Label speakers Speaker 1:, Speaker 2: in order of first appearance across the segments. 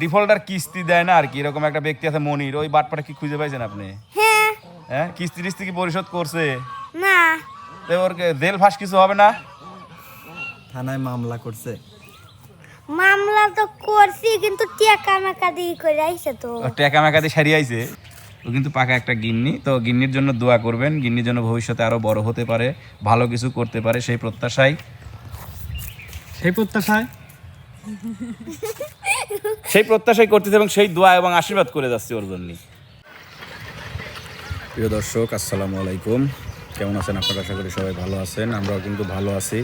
Speaker 1: Defaulter কিস্তি দেয় না আর কি। এরকম একটা ব্যক্তি আছে মনির ওই বাটপাটা কি খুঁজে পাইছেন আপনি?
Speaker 2: হ্যাঁ।
Speaker 1: হ্যাঁ কিস্তি টিস্তি কি পরিশোধ করছে?
Speaker 2: না।
Speaker 1: তো ওর জেল ফাঁস কিছু হবে না?
Speaker 3: থানায় মামলা করছে।
Speaker 2: মামলা তো করছি কিন্তু টিয়া মেকা দিয়ে করে আইছে তো।
Speaker 1: টেকা মেকা দিয়ে সারিয়ে আইছে? ও কিন্তু পাকা একটা গিন্নি। তো গিন্নির জন্য দোয়া করবেন গিন্নির জন্য ভবিষ্যতে আরও বড় হতে পারে ভালো কিছু করতে পারে সেই প্রত্যাশায়।
Speaker 3: সেই প্রত্যাশায়?
Speaker 1: সেই প্রত্যাশাই করতেছে এবং সেই দোয়া এবং আশীর্বাদ করে যাচ্ছি ওর জন্য প্রিয় দর্শক, আসসালামু আলাইকুম। কেমন আছেন আপনারা? আশা করি সবাই ভালো আছেন, আমরাও কিন্তু ভালো আছি।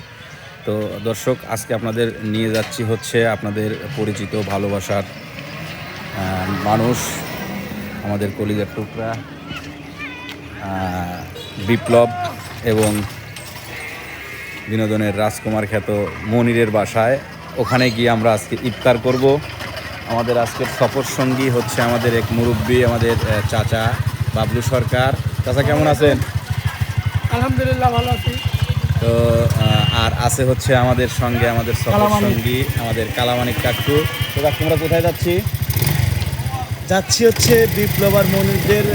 Speaker 1: তো দর্শক, আজকে আপনাদের নিয়ে যাচ্ছি হচ্ছে আপনাদের পরিচিত, ভালোবাসার মানুষ, আমাদের কলিজার টুকরা বিপ্লব এবং বিনোদনের রাজকুমার খ্যাত মনিরের বাসায়। ওখানে গিয়ে আমরা আজকে ইফতার করব। আমাদের আজকের সফর সঙ্গী হচ্ছে আমাদের এক মুরব্বী আমাদের চাচা বাবলু সরকার। চাচা কেমন আছেন?
Speaker 3: আলহামদুলিল্লাহ ভালো আছি।
Speaker 1: তো আর আছে হচ্ছে আমাদের সঙ্গে আমাদের সফর সঙ্গী আমাদের কালামানিক কাকু। তো কাকু, আমরা কোথায় যাচ্ছি?
Speaker 3: যাচ্ছি হচ্ছে বিপ্লব আর মনিরদের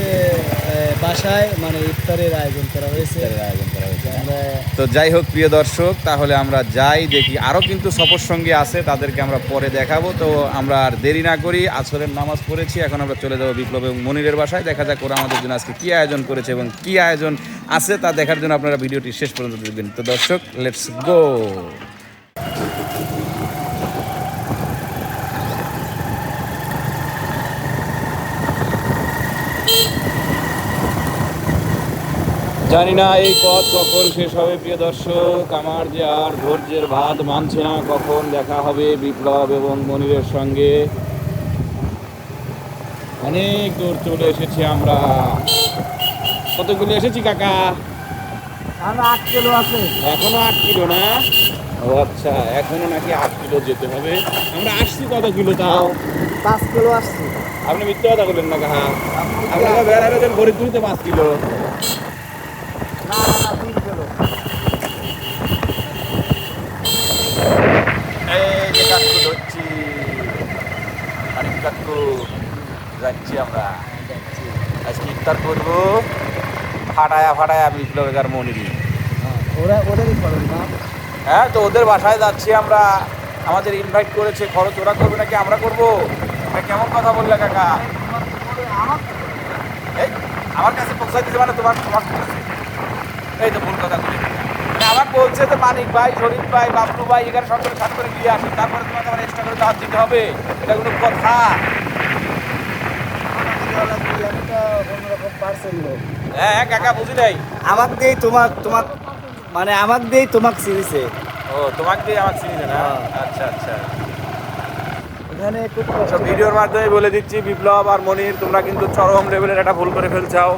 Speaker 3: বাসায় মানে ইফতারের আয়োজন করা হয়েছে।
Speaker 1: আয়োজন করা হয়েছে হ্যাঁ? তো যাই হোক প্রিয় দর্শক তাহলে আমরা যাই দেখি। আরও কিন্তু সফর সঙ্গে আছে তাদেরকে আমরা পরে দেখাবো। তো আমরা আর দেরি না করি আসরের নামাজ পড়েছি এখন আমরা চলে যাব বিপ্লব এবং মনিরের বাসায়। দেখা যাক ওরা আমাদের জন্য আজকে কী আয়োজন করেছে এবং কী আয়োজন আছে তা দেখার জন্য আপনারা ভিডিওটি শেষ পর্যন্ত দেখবেন। তো দর্শক লেটস গো জানি না এই পথ কখন শেষ হবে প্রিয় দর্শক। আমার যে আর ধৈর্যের ভাত মানছে না কখন দেখা হবে বিপ্লব এবং মনিরের সঙ্গে। অনেক দূর চলে এসেছি আমরা। কতগুলো এসেছি কাকা?
Speaker 3: আট কিলো আছে।
Speaker 1: এখনও আট কিলো না? ও আচ্ছা এখনও নাকি আট কিলো যেতে হবে। আমরা আসছি কত কিলো তাও?
Speaker 3: পাঁচ কিলো আসছি।
Speaker 1: আপনি মিথ্যে কথা বললেন না কাহা আপনারা বেড়াবেন ফরিদপুরিতে পাঁচ কিলো
Speaker 3: না না না তিন কিলো
Speaker 1: এই যে কাকু ধরছি অনেক কাকু যাচ্ছি আমরা। আজকে ইফতার করব ফাটায়া ফাটায়া বিপ্লবেকার মনিরি।
Speaker 3: ওরা ওদেরই খরচ না?
Speaker 1: হ্যাঁ তো ওদের বাসায় যাচ্ছি আমরা। আমাদের ইনভাইট করেছে খরচ ওরা করবে নাকি আমরা করব? এটা কেমন কথা বললে কাকা? এই আমার কাছে পৌঁছাই দিতে মানে তোমার তোমার। এই তো ভুল কথা বলি মানে আমার বলছে যে মানিক ভাই শরীফ ভাই বাবলু ভাই এখানে সব করে সাত করে দিয়ে আসে তারপরে তোমাকে আমার এক্সট্রা করে দাওয়াত দিতে হবে। এটা কোনো কথা
Speaker 3: একটা অন্যরকম পার্সেন্ট লোক
Speaker 1: হ্যাঁ হ্যাঁ কাকা বুঝি নাই।
Speaker 3: আমাক দিয়েই তোমাক তোমাক মানে আমাক দিয়েই তোমাক চিনিছে।
Speaker 1: ও তোমাকে দিয়ে আমার চিনি না?
Speaker 3: হ্যাঁ।
Speaker 1: আচ্ছা আচ্ছা।
Speaker 3: এখানে খুব
Speaker 1: ভিডিওর মাধ্যমে বলে দিচ্ছি বিপ্লব আর মনির তোমরা কিন্তু চরম লেভেলের একটা ভুল করে ফেলছাও।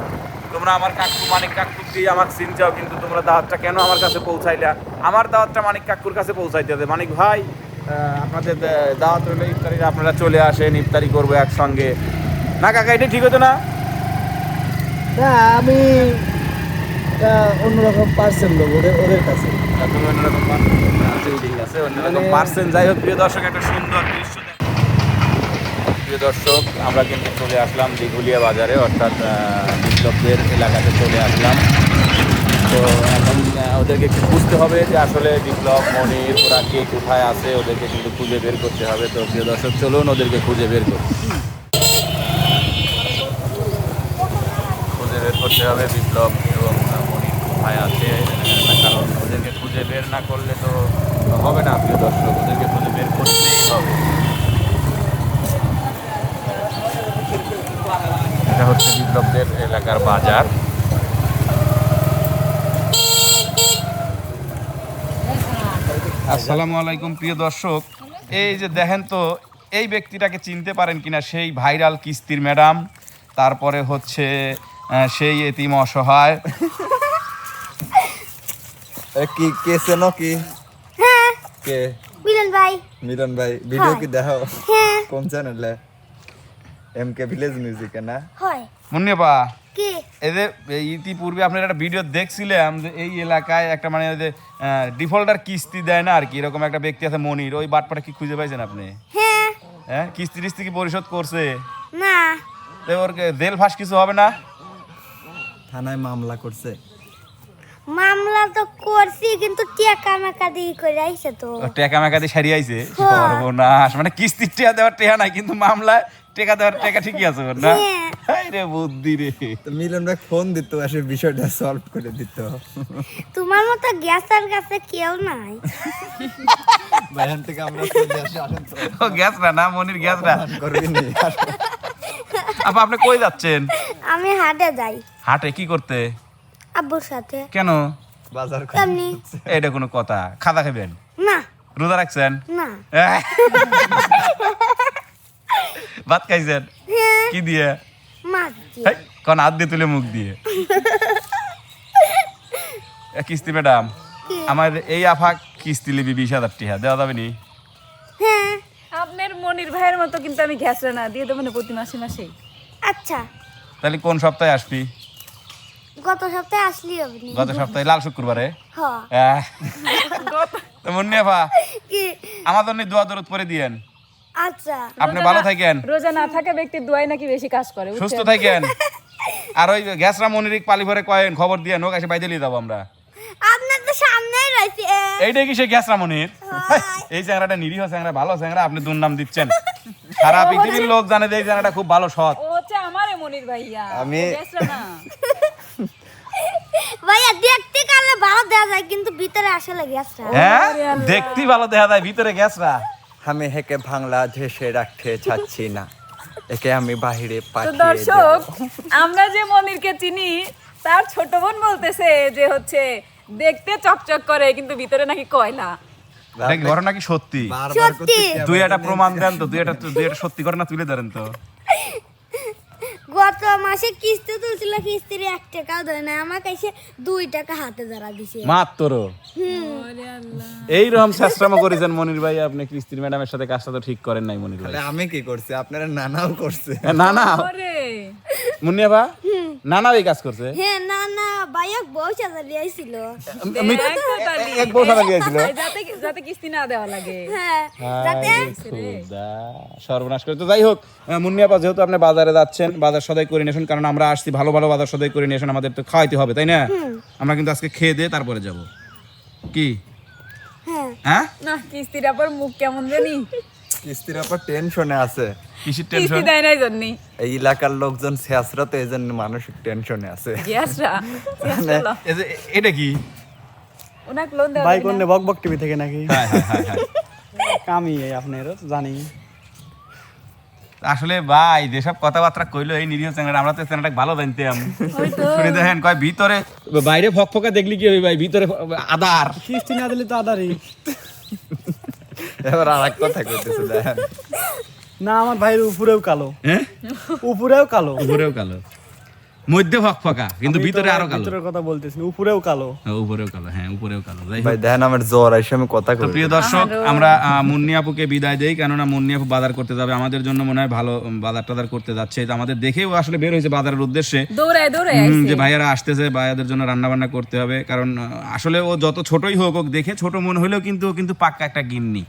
Speaker 1: তোমরা আমার কাকু মানিক দিয়ে আমার চিনছাও কিন্তু তোমরা দাওয়াতটা কেন আমার কাছে পৌঁছাইলা? আমার দাওয়াতটা মানিক কাকুর কাছে পৌঁছাইতে হবে মানিক ভাই আপনাদের দাওয়াত হলে ইফতারির আপনারা চলে আসেন ইফতারি করব একসঙ্গে। না কাকা এটা ঠিক হতো না?
Speaker 3: আমি একটা অন্যরকম পার্সেন্ট লোক ওদের ওদের কাছে।
Speaker 1: তুমি অন্যরকম পার্সেন ঠিক আছে অন্যরকম
Speaker 3: মানে-
Speaker 1: যাই হোক প্রিয় দর্শক একটা সুন্দর দৃশ্য দেখ- প্রিয় দর্শক আমরা কিন্তু চলে আসলাম দিঘুলিয়া বাজারে অর্থাৎ বিপ্লবদের এলাকাতে চলে আসলাম। তো এখন ওদেরকে একটু বুঝতে হবে যে আসলে বিপ্লব মনির ওরা কে কোথায় আছে ওদেরকে কিন্তু খুঁজে বের করতে হবে। তো প্রিয় দর্শক চলুন ওদেরকে খুঁজে বের করি খুঁজে বের করতে হবে বিপ্লব এবং মনির কোথায় আছে কারণ ওদেরকে খুঁজে বের না করলে তো হবে না, প্রিয় দর্শক, ওদেরকে খুঁজে বের করতেই হবে। এটা হচ্ছে বিপ্লবদের এলাকার বাজার। আসসালামু আলাইকুম, প্রিয় দর্শক। এই যে দেখেন তো, এই ব্যক্তিটাকে চিনতে পারেন কিনা, সেই ভাইরাল কিস্তির ম্যাডাম। তারপরে হচ্ছে সেই এতিম অসহায়।
Speaker 4: কি কে চেনো কি?
Speaker 2: হ্যাঁ।
Speaker 4: কে?
Speaker 2: মিলন ভাই।
Speaker 4: মিলন ভাই ভিডিও কি দেখো
Speaker 2: হ্যাঁ।
Speaker 4: কোন চ্যানেলে এম কে ভিলেজ মিউজিকে না?
Speaker 2: হয়।
Speaker 1: মুন্নিপা
Speaker 2: কে?
Speaker 1: এদের এই ইতিপূর্বে আপনার একটা ভিডিও দেখছিলাম যে এই এলাকায় একটা মানে যে ডিফল্টার কিস্তি দেয় না আর কি এরকম একটা ব্যক্তি আছে মনির ওই বাটপাটা কি খুঁজে পাইছেন আপনি?
Speaker 2: হ্যাঁ।
Speaker 1: হ্যাঁ কিস্তি টিস্তি কি পরিশোধ করছে?
Speaker 2: না।
Speaker 1: তো ওর জেল ফাঁস কিছু হবে না?
Speaker 4: থানায় মামলা করছে?
Speaker 2: মামলা তো করছি কিন্তু টেকা মেকা দিয়ে করে আইছে তো।
Speaker 1: ও টেকা মেকা দিয়ে সারিয়ে আইছে?
Speaker 2: হ্যাঁ।
Speaker 1: সর্বনাশ। মানে কিস্তির টেকা দেওয়ার টেকা নাই কিন্তু মামলা টেকা দেওয়ার টেকা ঠিকই আছে ওর না?
Speaker 2: হ্যাঁ।
Speaker 1: হাই রে বুদ্ধি রে।
Speaker 4: তো মিলন ভাই ফোন দিত এসে বিষয়টা সলভ করে দিত।
Speaker 2: তোমার মতো গ্যাসের কাছে কেউ নাই।
Speaker 4: বাইরে থেকে আমরা
Speaker 1: ও গ্যাস না না মনির গ্যাস না
Speaker 4: করবি নি।
Speaker 1: আপা আপনি কই যাচ্ছেন?
Speaker 2: আমি হাটে যাই।
Speaker 1: হাটে কি করতে?
Speaker 2: আব্বুর সাথে।
Speaker 1: কেন?
Speaker 4: বাজার।
Speaker 2: এমনি
Speaker 1: এটা কোনো কথা। খাদা খাবেন?
Speaker 2: না।
Speaker 1: রোজা রাখছেন?
Speaker 2: না!
Speaker 1: ভাত খাইছেন?
Speaker 2: হ্যাঁ।
Speaker 1: কি দিয়ে?
Speaker 2: মাছ দিয়ে।
Speaker 1: কোন হাত দিয়ে তুলে মুখ দিয়ে? এ, কিস্তি ম্যাডাম। আমার এই আফা কিস্তি লিবি বিশ হাজার টিহা দেওয়া যাবে নি?
Speaker 2: হ্যাঁ।
Speaker 5: আপনার মনির ভাইয়ের মতো কিন্তু আমি ঘ্যাস না দিয়ে দেবো না প্রতি মাসে মাসে।
Speaker 2: আচ্ছা।
Speaker 1: তাহলে কোন সপ্তাহে আসবি?
Speaker 2: গত সপ্তাহে আসলি হবে নি
Speaker 1: গত সপ্তাহে লাল শুক্রবারে?
Speaker 2: হ।
Speaker 1: আহ, তো মুন্নি আফা
Speaker 2: কি?
Speaker 1: আমার জন্য দোয়া দরদ করে দিয়েন।
Speaker 2: আচ্ছা।
Speaker 1: আপনি ভালো থাকেন।
Speaker 5: রোজা না থাকা ব্যক্তির দোয়াই নাকি বেশি কাজ করে
Speaker 1: সুস্থ থাকেন। আর ওই গ্যাসরা মনিরিক পালি ভরে কয়েন খবর দিয়ে নোক এসে বাইদে নিয়ে যাব আমরা।
Speaker 2: আপনার তো সামনেই রয়েছে।
Speaker 1: এইটাই কি সে গ্যাসরা মনির? এই চ্যাংরাটা নিরীহ চ্যাংরা ভালো চ্যাংরা আপনি দুর্নাম দিচ্ছেন। সারা পৃথিবীর লোক জানে যে এই চ্যাংরাটা খুব ভালো সৎ।
Speaker 5: ও হচ্ছে আমারে মনির ভাইয়া।
Speaker 4: আমি-
Speaker 5: গ্যাসরা না
Speaker 2: ভাইয়া দেখতে দেওয়া যায় কিন্তু ভিতরে আসলে গ্যাসটা
Speaker 1: হ্যাঁ? দেখতে ভালো দেখা যায় ভিতরে গ্যাসরা
Speaker 4: আমি হেকে বাংলাদেশে রাখতে চাচ্ছি না। একে আমি বাহিরে
Speaker 5: তো
Speaker 4: পাঠিয়ে
Speaker 5: দর্শক
Speaker 4: দেব।
Speaker 5: আমরা যে মনিরকে চিনি তার ছোট বোন বলতেছে যে হচ্ছে দেখতে চকচক করে কিন্তু ভিতরে নাকি কয়লা।
Speaker 1: এটা কি ঘটনা কি সত্যি?
Speaker 4: বারবার
Speaker 2: সত্যি।
Speaker 1: দুই একটা প্রমাণ দেন তো দুই একটা দুই একটা সত্যি ঘটনা তুলে ধরেন তো।
Speaker 2: গত মাসে কিস্তি তুলছিল কিস্তির এক টাকাও ধরে না আমার কাছে দুই টাকা হাতে ধরা দিছে।
Speaker 1: মাত্র? এইরকম শাস্ত্রাম করেছেন মনির ভাই আপনি কিস্তির ম্যাডামের সাথে কাজটা তো ঠিক করেন নাই মনির ভাই।
Speaker 4: আমি কি করছি? আপনারা নানাও করছে।
Speaker 1: নানা। না না
Speaker 5: ওরে।
Speaker 1: মুন্নিয়া বা না না এই কাজ করছে?
Speaker 2: হ্যাঁ না না ভাইয়া বউ সাজা দিয়েছিল
Speaker 1: মিথ-
Speaker 5: দেখ তো তালি।
Speaker 1: এক বউ সাদা দিয়েছিল
Speaker 5: যাতে যাতে কিস্তি না দেওয়া লাগে।
Speaker 2: হ্যাঁ যাতে
Speaker 1: সর্বনাশ করে। তো যাই হোক আহ, মুন্নি যেহেতু আপনি বাজারে যাচ্ছেন বাজার সদাই করে নিয়েছেন কারণ আমরা আসছি ভালো ভালো বাজার সদাই করে নিয়েছেন আমাদের তো খাওয়াইতে হবে তাই না? আমরা কিন্তু আজকে খেয়ে দিয়ে তারপরে যাব। কি?
Speaker 2: হ্যাঁ।
Speaker 1: হ্যাঁ?
Speaker 5: না কিস্তির আবার মুখ কেমন জানি?
Speaker 4: কিস্তির উপর টেনশনে আছে।
Speaker 1: কিসের টেনশন
Speaker 5: দেয় নাই জন্যই
Speaker 4: এই এলাকার লোকজন শেষরা তো এই জন্য মানসিক টেনশনে আছে।
Speaker 5: গ্যাসরা
Speaker 1: এটা কি?
Speaker 5: ওনাকে লোন দেওয়া
Speaker 3: ভাই
Speaker 5: যায়
Speaker 3: কোন বক বক টিভি থেকে নাকি?
Speaker 1: হায় হায় হায় হায়।
Speaker 3: আমি জানি।
Speaker 1: আসলে ভাই যেসব কথাবার্তা কইলো এই নিরীহ চ্যানেল আমরা তো চ্যানেলটা ভালো জানতাম। শুনে দেখেন কয় ভিতরে বাইরে ফকফকা দেখলি কি হবে ভাই? ভিতরে আদার
Speaker 3: কিস্তি না দিলে তো আদারি
Speaker 4: এবার আর এক কথা কইতেছে দেখেন।
Speaker 3: না আমার ভাইয়ের উপরেও কালো।
Speaker 1: হ্যাঁ?
Speaker 3: উপরেও কালো।
Speaker 1: উপরেও কালো। মধ্যে ফকফকা কিন্তু ভিতরে আরও কালো।
Speaker 3: ভিতরের কথা বলতেছি উপরেও কালো।
Speaker 1: হ্যাঁ, উপরেও কালো হ্যাঁ উপরেও কালো।
Speaker 4: ভাই দেখেন আমার জ্বর আইসে আমি কথা কই
Speaker 1: প্রিয় দর্শক আমরা মুন্নি আপুকে বিদায় দেই কেননা মুন্নি আপু বাজার করতে যাবে। আমাদের জন্য মনে হয় ভালো বাজার টাজার করতে যাচ্ছে। তো আমাদের দেখেও আসলে বের হয়েছে বাজারের উদ্দেশ্যে।
Speaker 5: দৌড়ায় দৌড়ায়।
Speaker 1: যে ভাইয়ারা আসতেছে ভাইয়াদের জন্য রান্না বান্না করতে হবে। কারণ আসলে ও যত ছোটই হোক ও দেখে ছোট মনে হলেও কিন্তু ও কিন্তু পাক্কা একটা গিন্নি।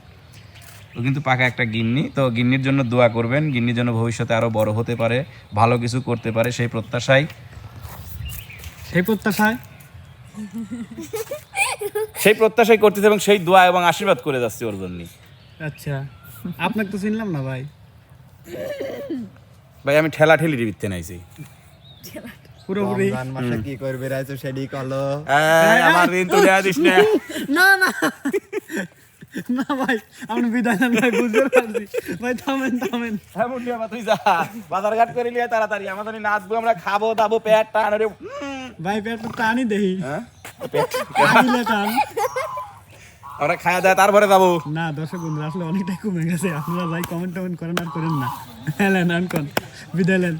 Speaker 1: ও কিন্তু পাকা একটা গিন্নি। তো গিন্নির জন্য দোয়া করবেন। গিন্নির জন্য ভবিষ্যতে আরও বড় হতে পারে ভালো কিছু করতে পারে সেই প্রত্যাশায়
Speaker 3: সেই প্রত্যাশায়?
Speaker 1: সেই প্রত্যাশাই করতেছে এবং সেই দোয়া এবং আশীর্বাদ করে যাচ্ছে ওর জন্য
Speaker 3: আচ্ছা আপনাকে তো চিনলাম না ভাই।
Speaker 1: ভাই আমি ঠেলা ঠেলি দিতে নাইছি।
Speaker 3: পুরোপুরি।
Speaker 4: রমজান মাসে কি করবে রাইছো সেডি কলো।
Speaker 1: আমার ঋণ তো দেয়া দিস না।
Speaker 3: না না। না ভাই আপনি বিদায় নেন ভাই বুঝতে পারছি। ভাই থামেন থামেন।
Speaker 1: হ্যাঁ মুন্ডিয়া বা তুই যা। বাজার ঘাট করে লিয়ে তাড়াতাড়ি আমাদের নাচবো আমরা খাব দাবো পেট টান রে
Speaker 3: ভাই পেট টানি দেহি
Speaker 1: হ্যাঁ?
Speaker 3: টানিলে টান।
Speaker 1: আমরা খাওয়া দাওয়া তারপরে যাব
Speaker 3: না দর্শক বন্ধুরা আসলে অনেকটাই কমে গেছে। আপনারা ভাই কমেন্ট টমেন্ট করেন আর করেন না। হ্যাঁ আনকন বিদায় নেন।